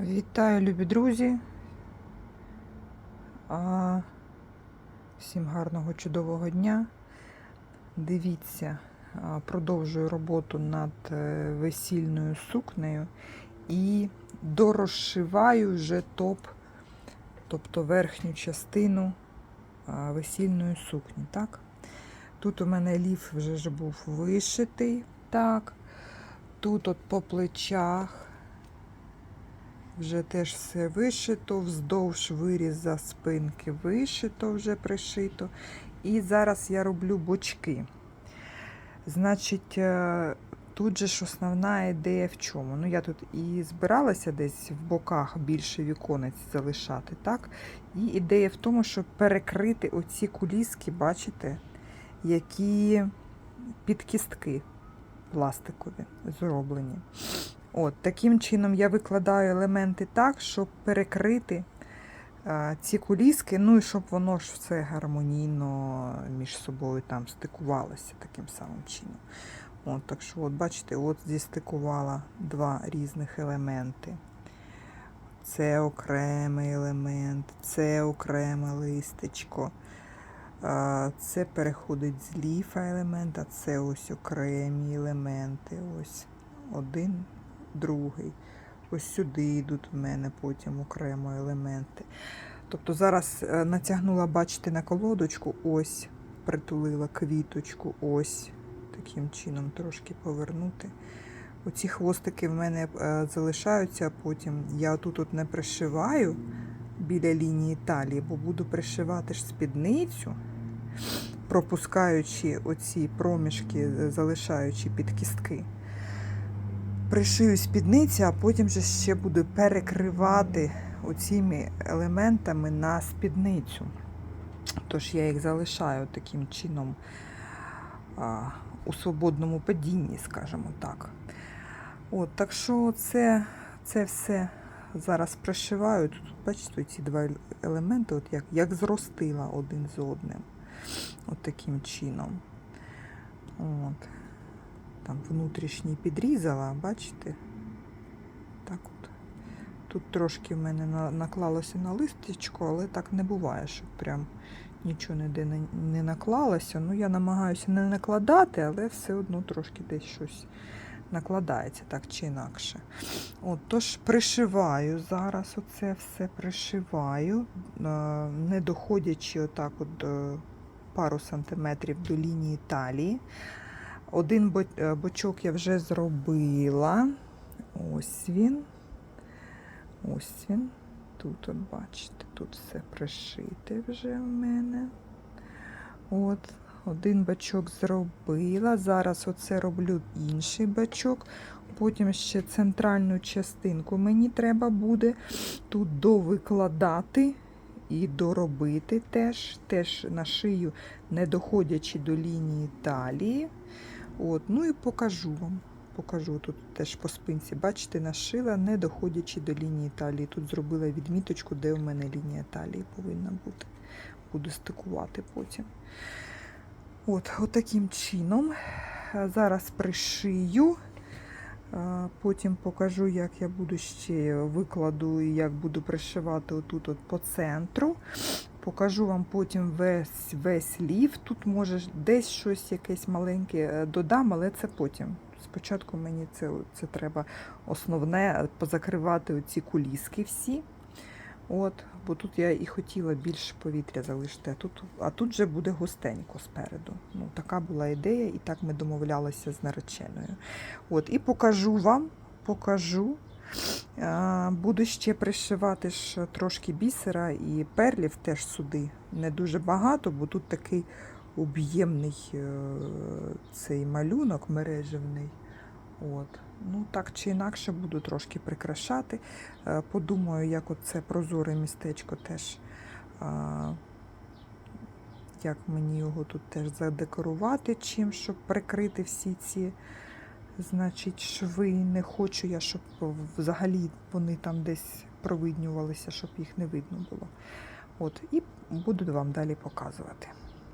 Вітаю, любі друзі. Всім гарного чудового дня. Дивіться, продовжую роботу над е, весільною сукнею і дорозшиваю вже топ, тобто верхню частину весільної сукні. Так? Тут у мене ліф вже був вишитий. Так. Тут от по плечах вже теж все вишито, вздовж виріза спинки вишито, вже пришито. І зараз я роблю бочки. Значить, е, тут же ж основна ідея в чому? Ну, я тут і збиралася десь в боках більше віконець залишати, так? І ідея в тому, щоб перекрити оці куліски, бачите, які під кістки пластикові зроблені. От, Таким чином я викладаю елементи так, щоб перекрити а, ці куліски, ну і щоб воно ж все гармонійно між собою там стикувалося таким самим чином. От, Так що, от бачите, от зістикувала два різних елементи. Це окремий елемент, це окреме листечко. Це переходить з ліфа елемент, а це ось окремі елементи. Ось один другий. Ось сюди йдуть в мене потім окремо елементи. Тобто зараз е, натягнула, бачите, на колодочку, ось притулила квіточку, ось таким чином трошки повернути. Оці хвостики в мене е, залишаються, потім я тут от не пришиваю біля лінії талії, бо буду пришивати ж спідницю, пропускаючи оці проміжки, е, залишаючи під кістки пришию спідниці, а потім же ще буду перекривати оціми елементами на спідницю. Тож я їх залишаю таким чином а, у свободному падінні, скажімо так. От, Так що це, це все зараз пришиваю. Тут, бачите, ці два елементи, от як, як зростила один з одним. От таким чином. От там внутрішній підрізала, бачите? Так от. Тут трошки в мене наклалося на листечко, але так не буває, щоб прям нічого ніде не наклалося. Ну, я намагаюся не накладати, але все одно трошки десь щось накладається так чи інакше. От, Тож пришиваю зараз оце все пришиваю, не доходячи отак от до пару сантиметрів до лінії талії. Один е, бочок я вже зробила. Ось він. Ось він. Тут, от бачите, тут все пришите вже в мене. От, один бачок зробила. Зараз оце роблю інший бачок. Потім ще центральну частинку мені треба буде тут довикладати і доробити теж, теж на шию, не доходячи до лінії талії. От, Ну і покажу вам. Покажу тут теж по спинці. Бачите, нашила, не доходячи до лінії талії. Тут зробила відміточку, де у мене лінія талії повинна бути. Буду стикувати потім. От, от чином. Зараз пришию. Потім покажу, як я буду ще викладу і як буду пришивати отут от по центру. Покажу вам потім весь весь лів. Тут може десь щось якесь маленьке е, додам, але це потім. Спочатку мені це це треба основне позакривати оці куліски всі. От, Бо тут я і хотіла більше повітря залишити, а тут а тут вже буде густенько спереду. Ну, Така була ідея, і так ми домовлялися з нареченою. От, І покажу вам, покажу. Буду ще пришивати ж трошки бісера і перлів теж сюди. Не дуже багато, бо тут такий об'ємний е, цей малюнок мережевний. От. Ну, Так чи інакше буду трошки прикрашати. Е, подумаю, як оце прозоре містечко теж, як мені його тут теж задекорувати чим, щоб прикрити всі ці значить, шви. Не хочу я, щоб взагалі вони там десь провиднювалися, щоб їх не видно було. От, І буду вам далі показувати.